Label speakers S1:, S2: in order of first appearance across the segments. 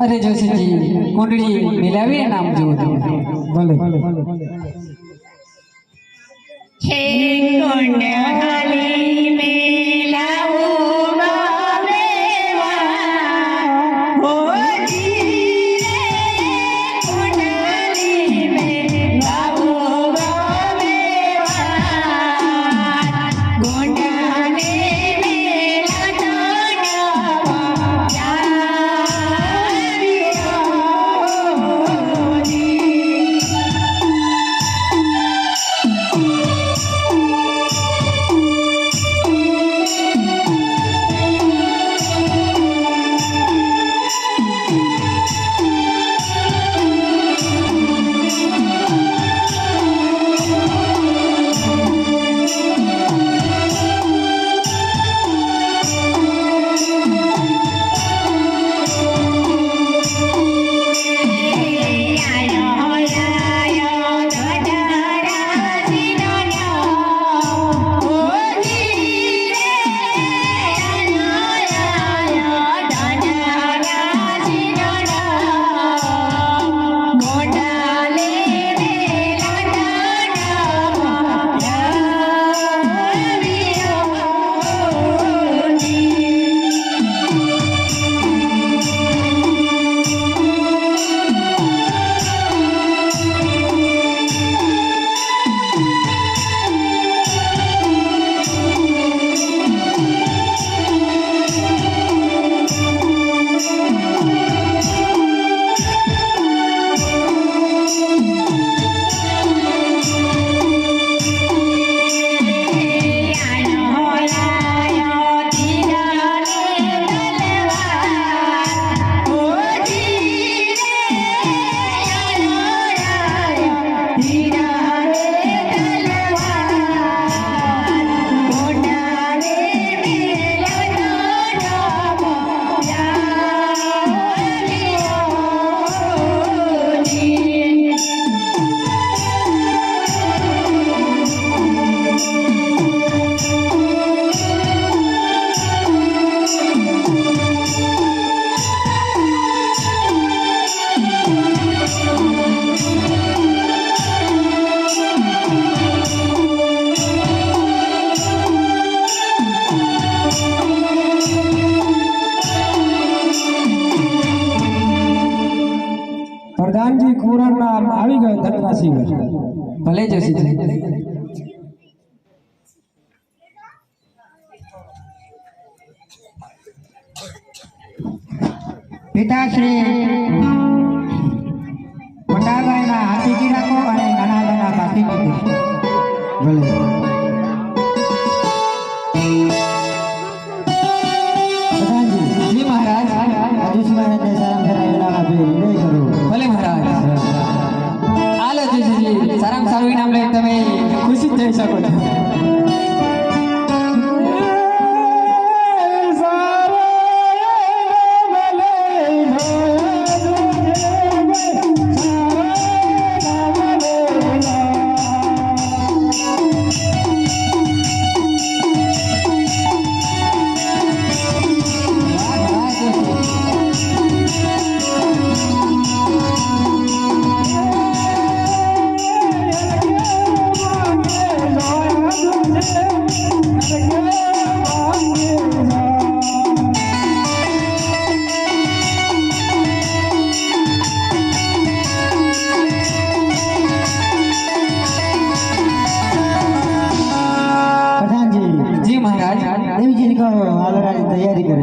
S1: અરે જોશીજી કુંડળી મિલાવીને નામ જુઓ તમે
S2: ભલે
S3: હે કુંડલી
S1: ભલે જોશીજી
S4: પિતાશ્રી મોટાભાઈના હાથી રાખો અને નાના નાના કાઠીજી
S2: ભલે. સારામાં સારું ઇનામ
S1: લઈને તમે ખુશી જ જઈ શકો છો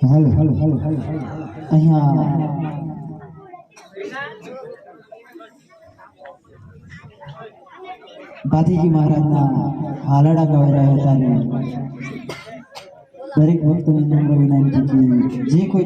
S3: Halo,
S2: halo, halo, halo, halo. Ayo. ભાતીજી મહારાજના હાલડા ગવાઈ રહ્યા હતા દરેક ભક્તોને નમ્ર વિનંતી જે કોઈ